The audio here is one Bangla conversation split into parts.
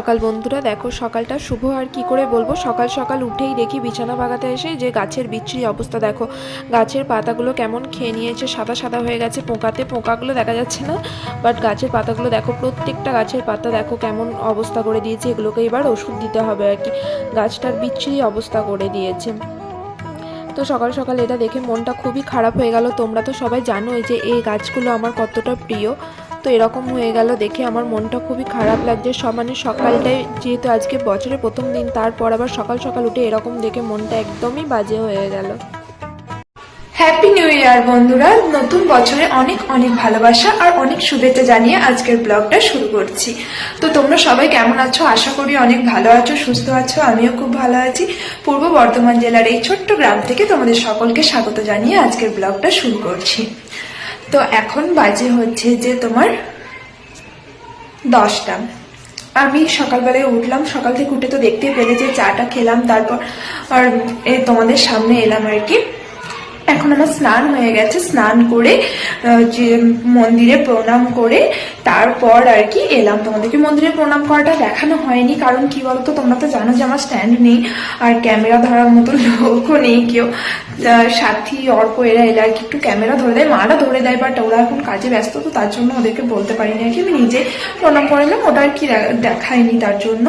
সকাল বন্ধুরা, দেখো সকালটা শুভ আর কি করে বলব? সকাল সকাল উঠেই দেখি বিছানা বাগাতে এসে যে গাছের বিচ্ছিরি অবস্থা, দেখো গাছের পাতাগুলো কেমন খেয়ে নিয়েছে, সাদা সাদা হয়ে গেছে, পোকাতে পোকাগুলো দেখা যাচ্ছে না বাট গাছের পাতাগুলো দেখো, প্রত্যেকটা গাছের পাতা দেখো কেমন অবস্থা করে দিয়েছে, এগুলোকে এবার ওষুধ দিতে হবে আর কি, গাছটার বিচ্ছিরি অবস্থা করে দিয়েছে। তো সকাল সকাল এটা দেখে মনটা খুবই খারাপ হয়ে গেল, তোমরা তো সবাই জানোই যে এই গাছগুলো আমার কতটা প্রিয়। তো এরকম হয়ে গেল দেখে আমার মনটা খুবই খারাপ লাগছে। সমানে মানে সকালটাই যেহেতু আজকে বছরের প্রথম দিন, তারপর আবার সকাল সকাল উঠে এরকম দেখে মনটা একদমই বাজে হয়ে গেল। হ্যাপি নিউ ইয়ার বন্ধুরা! নতুন বছরে অনেক অনেক ভালোবাসা আর অনেক শুভেচ্ছা জানিয়ে আজকের ব্লগটা শুরু করছি। তো তোমরা সবাই কেমন আছো? আশা করি অনেক ভালো আছো, সুস্থ আছো, আমিও খুব ভালো আছি। পূর্ব বর্ধমান জেলার এই ছোট্ট গ্রাম থেকে তোমাদের সকলকে স্বাগত জানিয়ে আজকের ব্লগটা শুরু করছি। তো এখন বাজে হচ্ছে যে তোমার দশটা। আমি সকালবেলায় উঠলাম, সকাল থেকে উঠে তো দেখতে পেলে যে চাটা খেলাম, তারপর আর তোমাদের সামনে এলাম আর কি। এখন আমার স্নান হয়ে গেছে, স্নান করে যে মন্দিরে প্রণাম করে, তারপর আর কি এলাম। তোমাদেরকে মন্দিরে প্রণাম করাটা দেখানো হয়নি, কারণ কি বলতো, তোমরা তো জানো যে আমার স্ট্যান্ড নেই, আর ক্যামেরা ধরার মতো লোকও নেই কেউ। সাথী, অর্ক, এরা এরা আর কি একটু ক্যামেরা ধরে দেয়, মারা ধরে দেয় বাট ওরা এখন কাজে ব্যস্ত, তো তার জন্য ওদেরকে বলতে পারিনি আর কি। আমি নিজে প্রণাম করে নিলাম, ওটা আর কি দেখায়নি তার জন্য।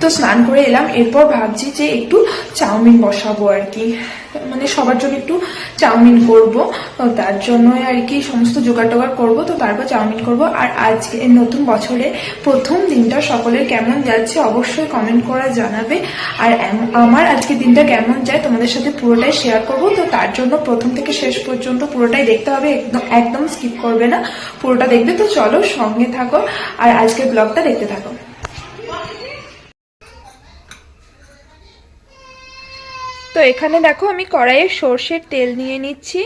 তো স্নান করে এলাম, এরপর ভাবছি যে একটু চাউমিন বসাবো আর কি। মানে সবার জন্য একটু চাউমিন করব তার জন্য আর কি সমস্ত জোগাড় টোগাড় করব, তো তারপর চাউমিন করব। আর আজকে নতুন বছরে প্রথম দিনটা সকলের কেমন যাচ্ছে অবশ্যই কমেন্ট করা জানাবে। আর আমার আজকে দিনটা কেমন যায় তোমাদের সাথে পুরোটাই শেয়ার করব, তো তার জন্য প্রথম থেকে শেষ পর্যন্ত পুরোটাই দেখতে হবে, একদম একদম স্কিপ করবে না। পুরোটা দেখবে, তো চলো সঙ্গে থাকো। আর আজকের ব্লগটা দেখতে থাকো। তো এখানে দেখো আমি কড়াইয়ে সর্ষের তেল নিয়ে নিচ্ছি।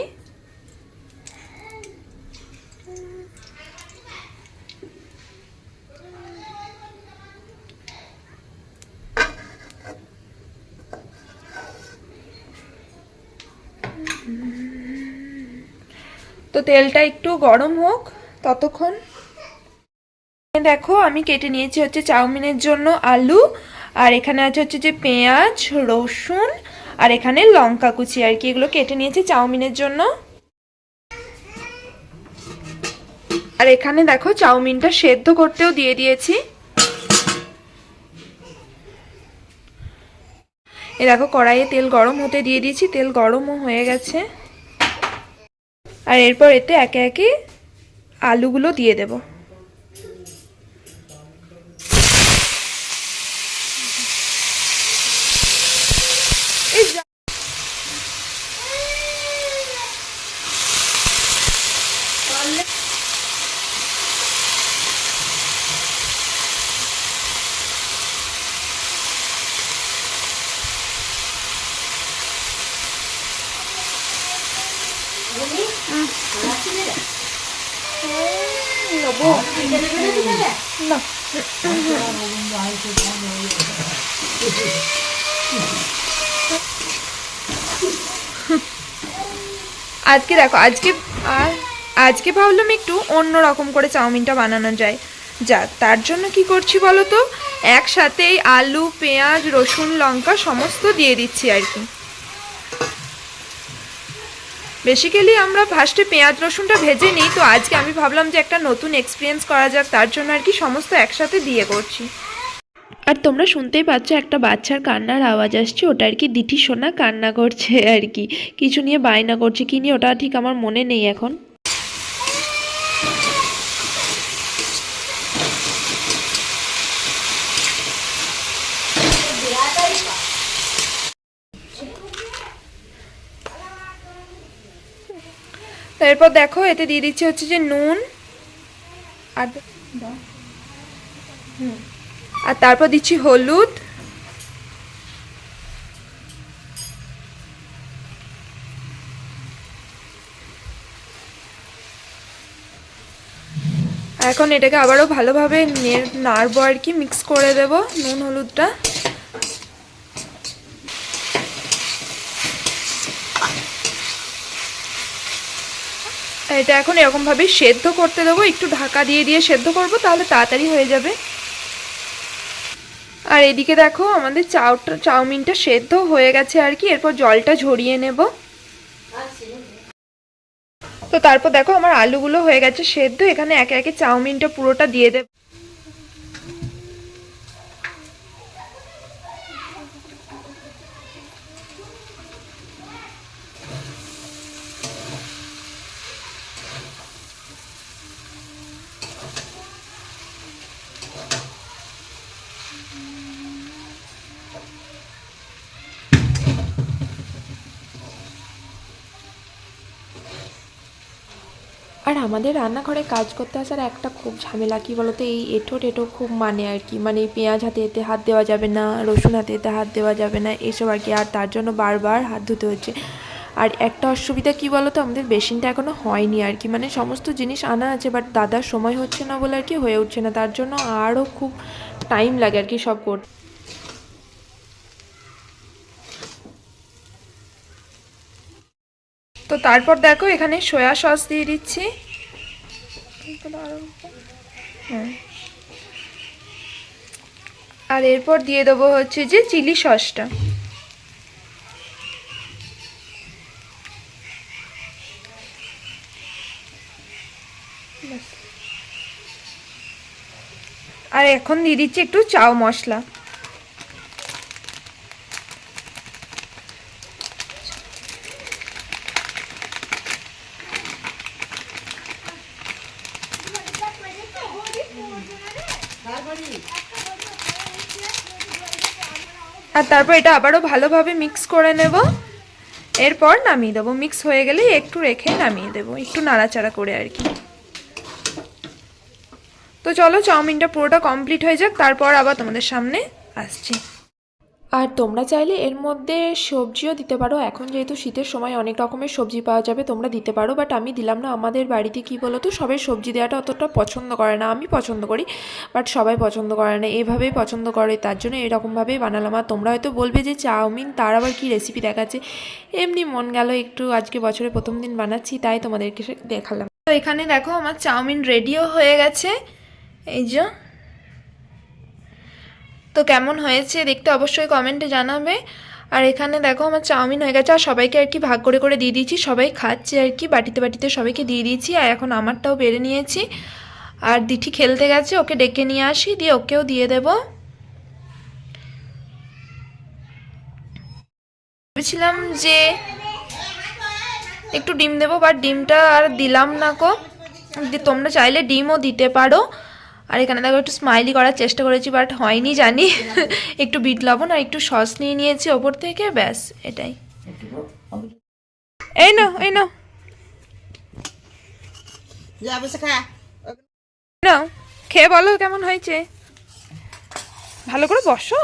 তো তেলটা একটু গরম হোক, ততক্ষণ। দেখো আমি কেটে নিয়েছি হচ্ছে চাউমিনের জন্য আলু, আর এখানে আছে হচ্ছে যে পেঁয়াজ, রসুন আর এখানে লঙ্কা কুচি আর কি, এগুলো কেটে নিয়েছি চাউমিনের জন্য। আর এখানে দেখো চাউমিনটা সেদ্ধ করতেও দিয়ে দিয়েছি। এ দেখো কড়াইয়ে তেল গরম হতে দিয়ে দিয়েছি, তেল গরমও হয়ে গেছে। আর এরপর এতে একে একে আলুগুলো দিয়ে দেবো এই যা- না আজকে দেখো, আজকে আর আজকে ভাবলাম একটু অন্য রকম করে চাউমিনটা বানানো যায়। যা, তার জন্য কি করছি বলো তো? একসাথেই আলু, পেঁয়াজ, রসুন, লঙ্কা সমস্ত দিয়ে দিচ্ছি আর কি। বেসিক্যালি আমরা ফার্স্টে পেঁয়াজ, রসুনটা ভেজে নিই। তো আজকে আমি ভাবলাম যে একটা নতুন এক্সপিরিয়েন্স করা যাক, তার জন্য আর কি সমস্ত একসাথে দিয়ে করছি। আর তোমরা শুনতেই পাচ্ছ একটা বাচ্চার কান্নার আওয়াজ আসছে, ওটা আর কি দিঠি সোনা কান্না করছে আর কি। কিছু নিয়ে বায়না করছে, কি নিয়ে ওটা ঠিক আমার মনে নেই এখন। এরপর দেখো, এতে দিয়ে দিচ্ছি হচ্ছে যে নুন। আর হুম। আর তারপর দিচ্ছি হলুদ। এখন এটাকে আবারও ভালোভাবে নাড়বো আর কি মিক্স করে দেব নুন, হলুদটা। এটা এখন এরকমভাবে সেদ্ধ করতে দেবো, একটু ঢাকা দিয়ে দিয়ে সেদ্ধ করব, তাহলে তাড়াতাড়ি হয়ে যাবে। আর এদিকে দেখো আমাদের চাউটা চাউমিনটা সেদ্ধ হয়ে গেছে আর কি, এরপর জলটা ঝরিয়ে নেব। তো তারপর দেখো আমার আলুগুলো হয়ে গেছে সেদ্ধ, এখানে একে একে চাউমিনটা পুরোটা দিয়ে দেব। আর আমাদের রান্নাঘরে কাজ করতে আসার একটা খুব ঝামেলা, কি বলতো? এই এঁঠো টেঠো খুব মানে আর কি। মানে পেঁয়াজ হাতে এতে হাত দেওয়া যাবে না, রসুন হাতে এতে হাত দেওয়া যাবে না, এসব আর কি। আর তার জন্য বারবার হাত ধুতে হচ্ছে। আর একটা অসুবিধা কি বলতো? আমাদের বেসিনটা এখনও হয়নি আর কি। মানে সমস্ত জিনিস আনা আছে বাট দাদার সময় হচ্ছে না বলে আর কি, হয়ে উঠছে না। তার জন্য আরও খুব টাইম লাগে আর কি সব করতে তো তারপর দেখো, এখানে সয়া সস দিয়ে দিচ্ছি। হ্যাঁ। আর এরপর দিয়ে দেবো হচ্ছে যে চিলি সসটা আর এখন দিয়ে দিচ্ছি একটু চাও মশলা। আর তারপর এটা আবারও ভালোভাবে মিক্স করে নেব। এরপর নামিয়ে দেবো। মিক্স হয়ে গেলে একটু রেখে নামিয়ে দেবো। একটু নাড়াচাড়া করে আর কি। তো চলো, চাউমিনটা পুরোটা কমপ্লিট হয়ে যাক। তারপর আবার তোমাদের সামনে আসছি। আর তোমরা চাইলে এর মধ্যে সবজিও দিতে পারো। এখন যেহেতু শীতের সময় অনেক রকমের সবজি পাওয়া যাবে, তোমরা দিতে পারো। বাট আমি দিলাম না, আমাদের বাড়িতে কি বলো তো সবাই সবজি দেওয়াটা অতটা পছন্দ করে না। আমি পছন্দ করি বাট সবাই পছন্দ করে না। এভাবেই পছন্দ করে, তার জন্য এরকমভাবেই বানালাম। আর তোমরা হয়তো বলবে যে চাউমিন, তার আবার কি রেসিপি দেখাচ্ছে? এমনি মন গেল একটু আজকে বছরের প্রথম দিন বানাচ্ছি, তাই তোমাদেরকে দেখালাম। তো এখানে দেখো আমার চাউমিন রেডিও হয়ে গেছে। এই যে তো কেমন হয়েছে দেখতে অবশ্যই কমেন্টে জানাবে। আর এখানে দেখো আমার চাউমিন হয়ে গেছে, আর সবাইকে আর কি ভাগ করে করে দিয়ে দিয়েছি, সবাই খাচ্ছে আর কি, বাটিতে বাটিতে সবাইকে দিয়ে দিয়েছি, আর এখন আমারটাও বেড়ে নিয়েছি। আর দিঠি খেলতে গেছে, ওকে ডেকে নিয়ে আসি, দিয়ে ওকেও দিয়ে দেব। ভেবেছিলাম যে একটু ডিম দেবো বাট ডিমটা আর দিলাম না কো তোমরা চাইলে ডিমও দিতে পারো। আর এখানে দেখো একটু স্মাইলি করার চেষ্টা করেছি বাট হয়নি জানি। একটু বিট লবণ আর একটু সস নিয়ে নিয়েছি ওপর থেকে ব্যাস এটাই। এই না এই না নাও খেয়ে বলো কেমন হয়েছে? ভালো করে বসো।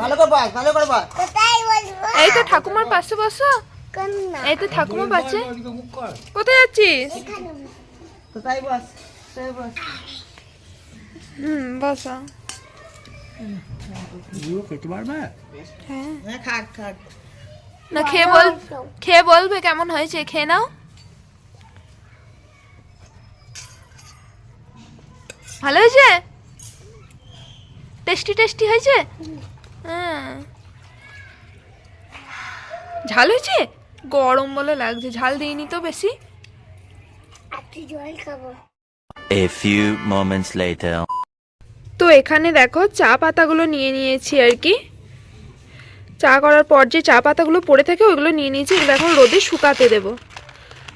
ভালো করে বস ভালো করে বস। এই তো ঠাকুমার পাশে বসো। এই তো ঠাকুমার পাশে। কোথায় যাচ্ছিস? কোথায় বস? হুম বসো। খেতে পারবে হ্যাঁ। হ্যাঁ না খেয়ে বল খেয়ে বলবে কেমন হয়েছে খেয়ে নাও। ভালো হয়েছে? টেস্টি টেস্টি হয়েছে? হ্যাঁ। ঝাল হয়েছে? গরম বলে লাগছে ঝাল দিইনি তো বেশি। A few moments later. তো এখানে দেখো চা পাতাগুলো নিয়ে নিয়েছি আর কি। চা করার পর যে চা পাতাগুলো পড়ে থাকে ওইগুলো নিয়ে নিয়েছি, এগুলো এখন রোদে শুকাতে দেব।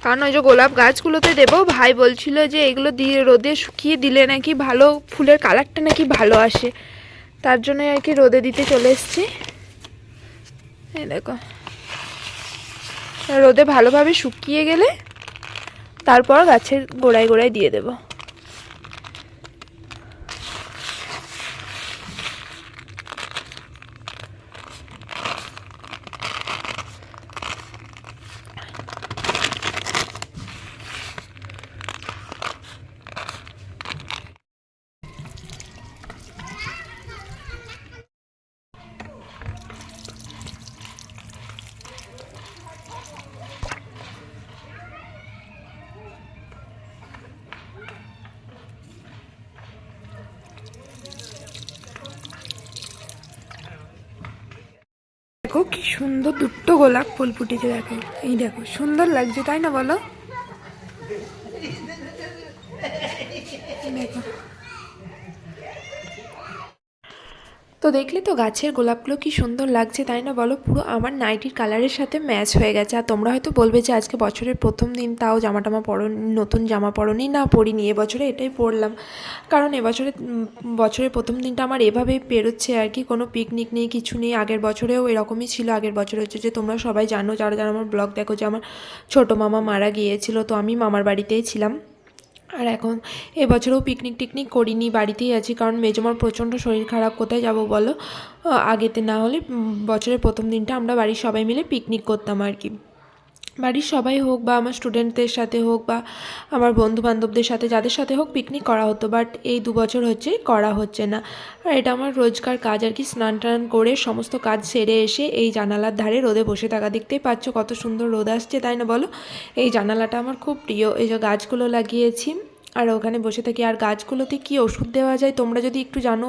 কারণ ওই যে গোলাপ গাছগুলোতে দেবো, ভাই বলছিল যে এগুলো দিয়ে রোদে শুকিয়ে দিলে নাকি ভালো, ফুলের কালারটা নাকি ভালো আসে। তার জন্য আর কি রোদে দিতে চলে এসেছি। এই দেখো। রোদে ভালোভাবে শুকিয়ে গেলে তারপর গাছের গোড়ায় গোড়ায় দিয়ে দেবো। দেখো কি সুন্দর দুটো গোলাপ ফুল ফুটেছে, দেখো। এই দেখো, সুন্দর লাগছে, তাই না বলো? দেখো। তো দেখলে তো গাছের গোলাপগুলো কি সুন্দর লাগছে, তাই না বলো? পুরো আমার নাইটির কালারের সাথে ম্যাচ হয়ে গেছে। আর তোমরা হয়তো বলবে যে আজকে বছরের প্রথম দিন, তাও জামা টামা পরো, নতুন জামা পরনি? না, পরিনি, এবছরে এটাই পরলাম। কারণ এবছরে বছরের প্রথম দিনটা আমার এভাবেই পেরোচ্ছে আর কি। কোনো পিকনিক নেই, কিছু নেই। আগের বছরেও এরকমই ছিল। আগের বছর হচ্ছে যে, তোমরা সবাই জানো, যারা যারা আমার ব্লগ দেখো যে, আমার ছোটো মামা মারা গিয়েছিল, তো আমি মামার বাড়িতেই ছিলাম। আর এখন এবছরও পিকনিক টিকনিক করিনি, বাড়িতেই আছি। কারণ মেজমার প্রচণ্ড শরীর খারাপ, কোথায় যাব বলো? আগেতে না হলে বছরের প্রথম দিনটা আমরা বাড়ির সবাই মিলে পিকনিক করতাম আর কি। বাড়ির সবাই হোক বা আমার স্টুডেন্টদের সাথে হোক বা আমার বন্ধু বান্ধবদের সাথে, যাদের সাথে হোক পিকনিক করা হতো বাট এই দু বছর হচ্ছে করা হচ্ছে না। আর এটা আমার রোজকার কাজ আর কি, স্নান টান করে সমস্ত কাজ সেরে এসে এই জানালার ধারে রোদে বসে থাকা। দেখতেই পাচ্ছ কত সুন্দর রোদ আসছে, তাই না বলো? এই জানালাটা আমার খুব প্রিয়, এই যে গাছগুলো লাগিয়েছি। আর ওখানে বসে থাকি। আর গাছগুলোতে কি ওষুধ দেওয়া যায় তোমরা যদি একটু জানো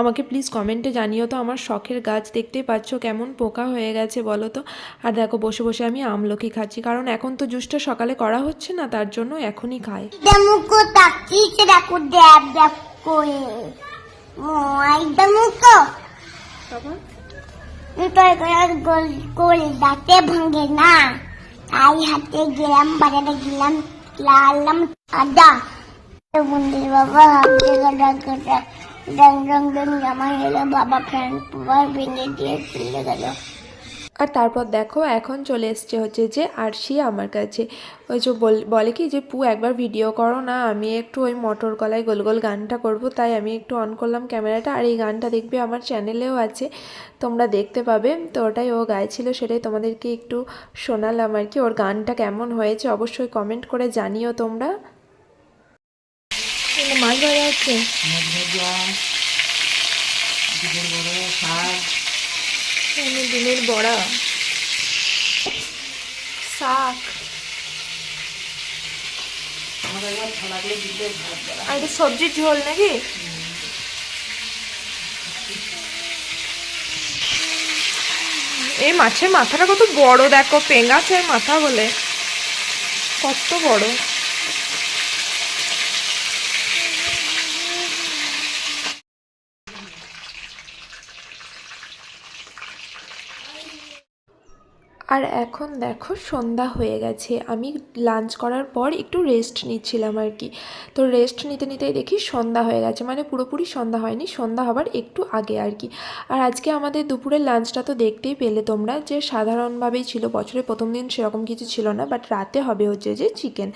আমাকে প্লিজ কমেন্টে জানিও তো। আমার শখের গাছ দেখতেই পাচ্ছ কেমন পোকা হয়ে গেছে বলো তো। আর দেখো বসে বসে আমি আমলকি খাচ্ছি। কারণ এখন তো জুসটা সকালে করা হচ্ছে না তার জন্য এখনই খাই। গোল গোল দাঁতে ভাঙে না। তাই হাতে গেলাম বাজারে গেলাম লালাম আদা। বন্ধুর বাবা রং জামা এলো বাবা ফ্যান পুবার ভেঙে দিয়ে চলে গেল। আর তারপর দেখো, এখন চলে এসছে হচ্ছে যে আর আরশি আমার কাছে। ওই যে বলে কি যে, পু, একবার ভিডিও করো না, আমি একটু ওই মটর কলায় গোল গোল গানটা করব, তাই আমি একটু অন করলাম ক্যামেরাটা আর এই গানটা দেখবে আমার চ্যানেলেও আছে, তোমরা দেখতে পাবে। তো ওটাই ও গাইছিল, সেটাই তোমাদেরকে একটু শোনালাম আর কি, ওর গানটা কেমন হয়েছে, অবশ্যই কমেন্ট করে জানিও তোমরা। মাছ ধরা যাচ্ছে ডিমের বড়া। শাক। আর এটা সবজির ঝোল নাকি? এই মাছের মাথাটা কত বড়, দেখো পেঙ্গাসের মাথা বলে। কত বড়। আর এখন দেখো সন্ধ্যা হয়ে গেছে। আমি লাঞ্চ করার পর একটু রেস্ট নিচ্ছিলাম আর কি। তো রেস্ট নিতে নিতেই দেখি সন্ধ্যা হয়ে গেছে। মানে পুরোপুরি সন্ধ্যা হয়নি, সন্ধ্যা হবার একটু আগে আর কি। আর আজকে আমাদের দুপুরের লাঞ্চটা তো দেখতেই পেলে তোমরা যে সাধারণভাবেই ছিল। বছরের প্রথম দিন সেরকম কিছু ছিল না বাট রাতে হবে হচ্ছে যে চিকেন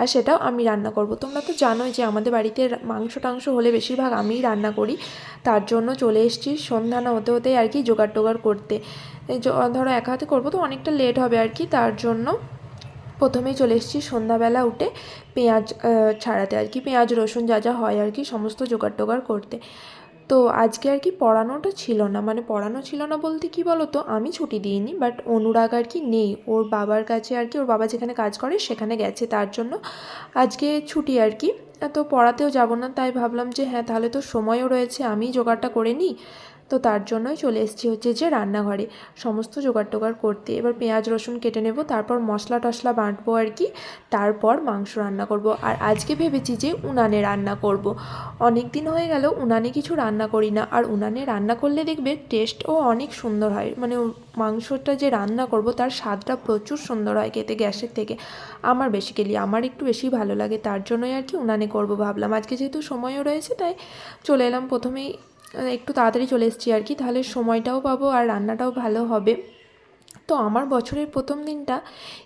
আর সেটাও আমি রান্না করব। তোমরা তো জানোই যে আমাদের বাড়িতে মাংস টাংস হলে বেশিরভাগ আমিই রান্না করি। তার জন্য চলে এসেছি সন্ধ্যা না হতে হতেই আর কি জোগাড় টোগাড় করতে। এই ধরো এক হাতে করব তো অনেকটা লেট হবে আর কি, তার জন্য প্রথমেই চলে এসেছি সন্ধ্যাবেলা উঠে পেঁয়াজ ছাড়াতে আর কি। পেঁয়াজ, রসুন যা যা হয় আর কি, সমস্ত জোগাড় টোগাড় করতে। তো আজকে আর কি পড়ানোটা ছিল না মানে পড়ানো ছিল না বলতে কি বলো তো আমি ছুটি দিইনি বাট অনুরাগ আর কি নেই। ওর বাবার কাছে আর কি, ওর বাবা যেখানে কাজ করে সেখানে গেছে, তার জন্য আজকে ছুটি আর কি। তো পড়াতেও যাব না, তাই ভাবলাম যে হ্যাঁ তাহলে তো সময়ও রয়েছে আমি জোগাড়টা করে নিই। তো তার জন্যই চলে এসেছি হচ্ছে যে রান্নাঘরে। সমস্ত জোগাড় টোগাড় করতে এবার পেঁয়াজ, রসুন কেটে নেব, তারপর মশলা টশলা বাঁটবো আর কি, তারপর মাংস রান্না করব। আর আজকে ভেবেছি যে উনানে রান্না করব। অনেক দিন হয়ে গেল, উনানে কিছু রান্না করি না। আর উনানে রান্না করলে দেখবে টেস্টও অনেক সুন্দর হয়। মানে মাংসটা যে রান্না করব, তার স্বাদটা প্রচুর সুন্দর হয় খেতে গ্যাসের থেকে। আমার বেসিক্যালি আমার একটু বেশি ভালো লাগে। তার জন্যই আর কি উনানে করব ভাবলাম। আজকে যেহেতু সময়ও রয়েছে, তাই চলে এলাম প্রথমেই একটু তাড়াতাড়ি চলে এসেছি আর কি। তাহলে সময়টাও পাবো আর রান্নাটাও ভালো হবে। তো আমার বছরের প্রথম দিনটা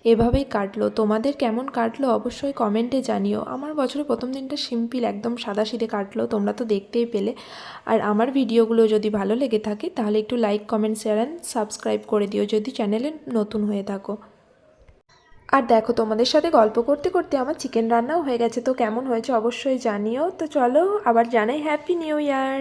এভাবেই কাটলো। তোমাদের কেমন কাটলো অবশ্যই কমেন্টে জানিও। আমার বছরের প্রথম দিনটা সিম্পল একদম সাদাসিধে কাটলো, তোমরা তো দেখতেই পেলে। আর আমার ভিডিওগুলো যদি ভালো লেগে থাকে, তাহলে একটু like comment share and subscribe করে দিও, যদি চ্যানেলে নতুন হয়ে থাকো। আর দেখো, তোমাদের সাথে গল্প করতে করতে আমার চিকেন রান্নাও হয়ে গেছে। তো কেমন হয়েছে অবশ্যই জানিও। তো চলো, আবার জানাই হ্যাপি নিউ ইয়ার